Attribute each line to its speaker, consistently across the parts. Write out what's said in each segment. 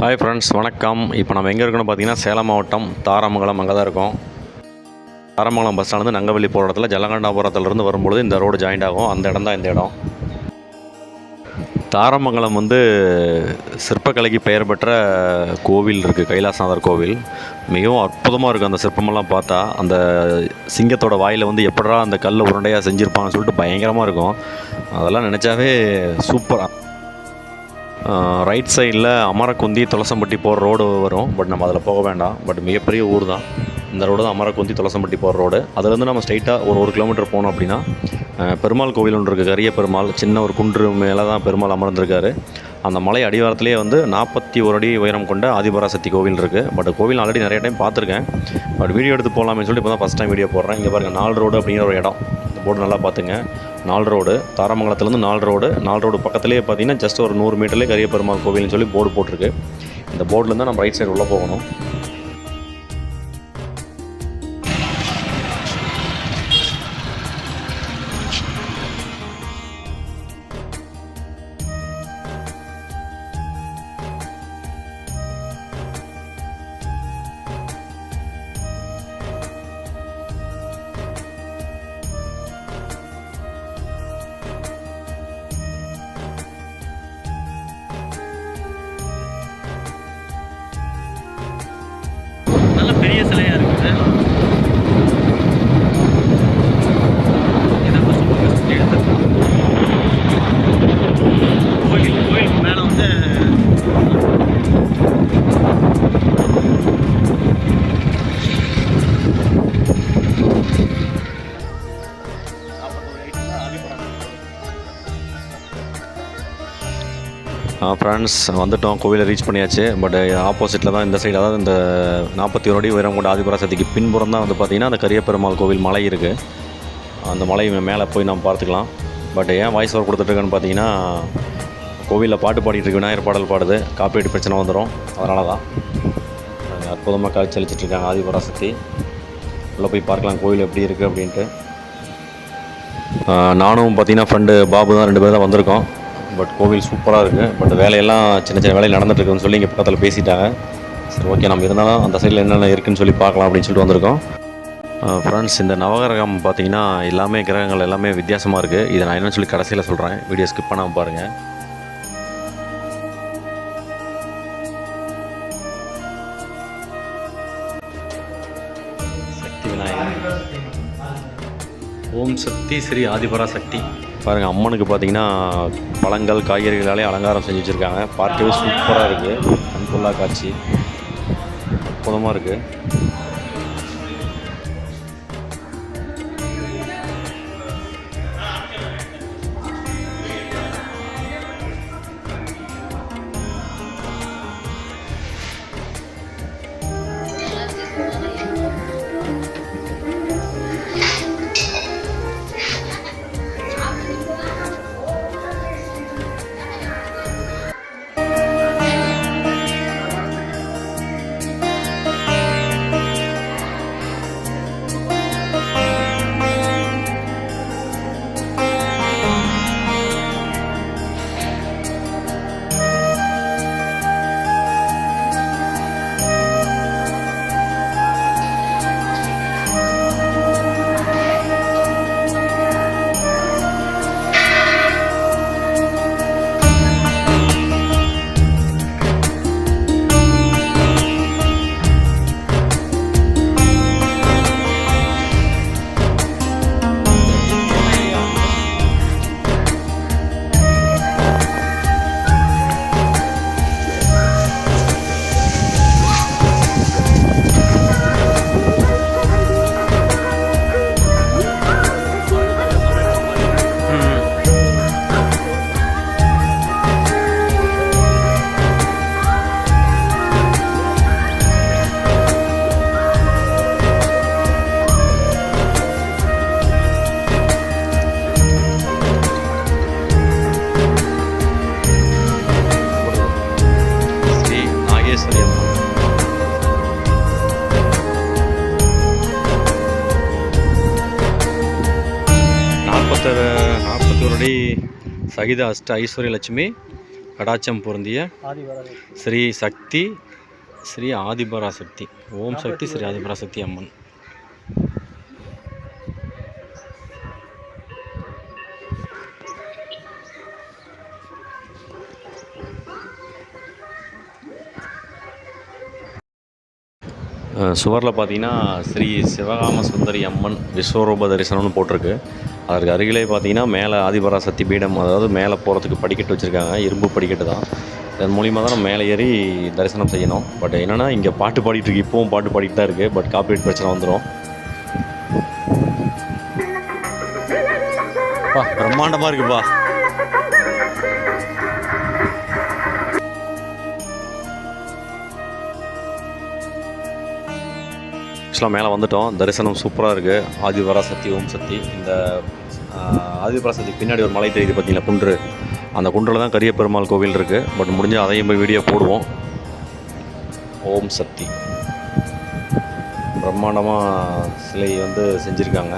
Speaker 1: Hi friends வணக்கம். இப்போ நம்ம எங்கே இருக்கோம்னு பார்த்தீங்கன்னா சேலம் மாவட்டம் தாராமங்கலம் அங்கே தான் இருக்கோம். தாராமங்கலம் பஸ் ஸ்டாண்ட் நங்கவள்ளி போகிற இடத்துல ஜலகண்டாபுரத்துலேருந்து வரும்பொழுது இந்த ரோடு ஜாயிண்ட் ஆகும். அந்த இடம் தான் இந்த இடம். தாராமங்கலம் வந்து சிற்பக்கலைக்கு பெயர் பெற்ற கோவில் இருக்குது கைலாசநாதர் கோவில். மிகவும் அற்புதமாக இருக்குது அந்த சிற்பமெல்லாம் பார்த்தா. அந்த சிங்கத்தோட வாயில் வந்து எப்படா அந்த கல்லை உருண்டையாக செஞ்சுருப்பாங்கன்னு சொல்லிட்டு பயங்கரமாக இருக்கும். அதெல்லாம் நினச்சாவே சூப்பராக ரைட் சைடில் அமரக்குந்தி துளசம்பட்டி போகிற ரோடு வரும். பட் நம்ம அதில் போக வேண்டாம். பட் மிகப்பெரிய ஊர் தான். இந்த ரோடு தான் அமரக்குந்தி துளசம்பட்டி போகிற ரோடு அதுலேருந்து நம்ம ஸ்ட்ரைட்டாக ஒரு ஒரு கிலோமீட்டர் போனோம் அப்படின்னா பெருமாள் கோவில் ஒன்று இருக்குது கரிய பெருமாள். சின்ன ஒரு குன்று மேலே தான் பெருமாள் அமர்ந்திருக்காரு. அந்த மலை அடிவாரத்திலே வந்து நாற்பத்தி ஒரு அடி உயரம் கொண்ட ஆதிபராசக்தி கோவில் இருக்குது பட் கோவில் ஆல்ரெடி நிறைய டைம் பார்த்துருக்கேன். பட் வீடியோ எடுத்து போகலாமே சொல்லிட்டு இப்போ தான் ஃபஸ்ட் டைம் வீடியோ போடுறேன். இங்கே பாருங்கள் நாலு ரோடு அப்படிங்கிற ஒரு இடம். போர்டு நல்லா பார்த்துங்க. நாலு ரோடு தாராமங்கலத்துலேருந்து நாலு ரோடு நாலு ரோடு பக்கத்துலேயே பார்த்தீங்கன்னா ஜஸ்ட் ஒரு நூறு மீட்டர்லேயே கரியபெருமாள் கோவில்னு சொல்லி போர்டு போட்டிருக்கு. இந்த போர்டுலேருந்து நம்ம ரைட் சைடு உள்ளே போகணும்.
Speaker 2: আছে
Speaker 1: ஃப்ரெண்ட்ஸ் வந்துட்டோம். கோவிலை ரீச் பண்ணியாச்சு. பட் ஆப்போசிட்டில் தான் இந்த சைடு அதாவது இந்த நாற்பத்தி ஒரு அடி உயரம் கொண்ட ஆதிபராசக்திக்கு பின்புறம் தான் வந்து பார்த்திங்கன்னா அந்த கரியப்பெருமாள் கோவில் மலை இருக்குது அந்த மலை மேலே போய் நம்ம பார்த்துக்கலாம். பட் ஏன் வாய்ஸ் ஓவர் கொடுத்துட்ருக்கேன்னு பார்த்தீங்கன்னா கோவிலில் பாட்டு பாடிட்டு இருக்கு. விநாயகர் பாடல் பாடுது. காப்பீட்டு பிரச்சனை வந்துடும் அதனால தான். அற்புதமாக காட்சி அளிச்சிட்ருக்காங்க ஆதிபராசக்தி. உள்ளே போய் பார்க்கலாம் கோவில் எப்படி இருக்குது அப்படின்ட்டு. நானும் பார்த்தீங்கன்னா ஃப்ரெண்டு பாபு தான் ரெண்டு பேரும் தான் வந்திருக்கோம். பட் கோவில் சூப்பராக இருக்குது பட் வேலையெல்லாம் சின்ன சின்ன வேலை நடந்துட்டுருக்குன்னு சொல்லி இங்கே பக்கத்தில் பேசிட்டாங்க. சரி ஓகே நம்ம இருந்தாலும் அந்த சைடில் என்னென்ன இருக்குன்னு சொல்லி பார்க்கலாம் அப்படின்னு சொல்லிட்டு வந்திருக்கோம். ஃப்ரெண்ட்ஸ் இந்த நவகிரகம் பார்த்தீங்கன்னா எல்லாமே கிரகங்கள் எல்லாமே வித்தியாசமாக இருக்குது இதை நான் என்னன்னு சொல்லி கடைசியில் சொல்கிறேன் வீடியோ ஸ்கிப் பண்ணாமல் பாருங்கள் சக்தி விநாயகர். ஓம் சக்தி ஸ்ரீ ஆதிபரா சக்தி. பாருங்கள் அம்மனுக்கு பார்த்தீங்கன்னா பழங்கள் காய்கறிகளாலே அலங்காரம் செஞ்சு வச்சுருக்காங்க. பார்க்கவே சூப்பராக இருக்குது கண்கொள்ளா காட்சி. அற்புதமாக இருக்குது அடி சகித அஷ்ட ஐஸ்வர்ய லட்சுமி கடாச்சம் பொருந்திய ஸ்ரீ சக்தி ஸ்ரீ ஆதிபராசக்தி. ஓம் சக்தி ஸ்ரீ ஆதிபராசக்தி அம்மன். சுவரில் பார்த்தீங்கன்னா ஸ்ரீ சிவகாம சுந்தரி அம்மன் விஸ்வரூப தரிசனம்னு போட்டிருக்கு. அதற்கு அருகிலே பார்த்தீங்கன்னா மேலே ஆதிபராசக்தி பீடம் அதாவது மேலே போகிறதுக்கு படிக்கட்டு வச்சுருக்காங்க இரும்பு படிக்கட்டு தான். இதன் மூலிமா தான் நம்ம மேலே ஏறி தரிசனம் செய்யணும். பட் என்னென்னா இங்கே பாட்டு பாடிட்டு இருக்கு. இப்போவும் பாட்டு பாடிட்டு தான் இருக்குது பட் காப்பீட் பிரச்சனை வந்துடும் பா பிரம்மாண்டமாக இருக்குப்பா. ஆக்சுவலாக மேலே வந்துட்டோம். தரிசனம் சூப்பராக இருக்குது ஆதிபராசக்தி ஓம் சக்தி. இந்த ஆஹ், பின்னாடி ஒரு மலை தெரியுது பார்த்தீங்களா குன்று. அந்த குன்றில் தான் கரிய பெருமாள் கோவில் இருக்குது பட் முடிஞ்சால் அதையும் போய் வீடியோ போடுவோம். ஓம் சக்தி. பிரம்மாண்டமாக சிலை வந்து செஞ்சுருக்காங்க.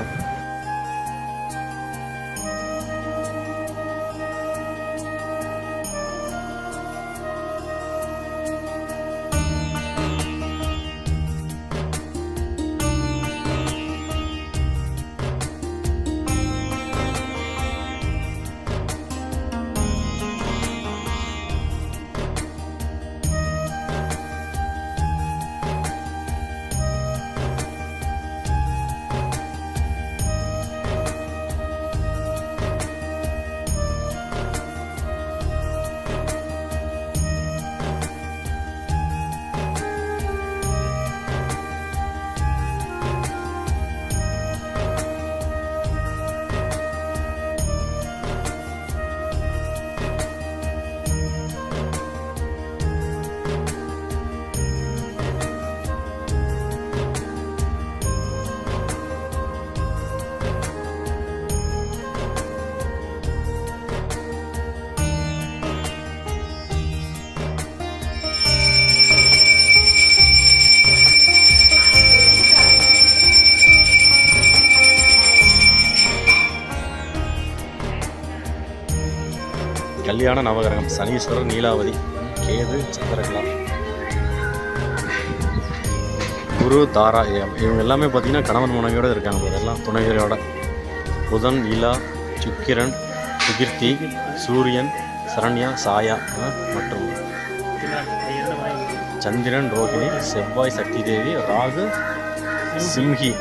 Speaker 1: கல்யாண நவகிரகம். சனீஸ்வரர் நீலாவதி கேது சந்திரகலா குரு தாரா இவங்க இவங்க எல்லாமே பார்த்தீங்கன்னா கணவன் மனைவியோட இருக்காங்க பாரு, எல்லாம் துணைகளோட. புதன் இலா சுக்கிரன் சுகிர்த்தி சூரியன் சரண்யா சாயா மற்றும் சந்திரன் ரோகிணி செவ்வாய் சக்தி தேவி ராகு சிம்ஹி.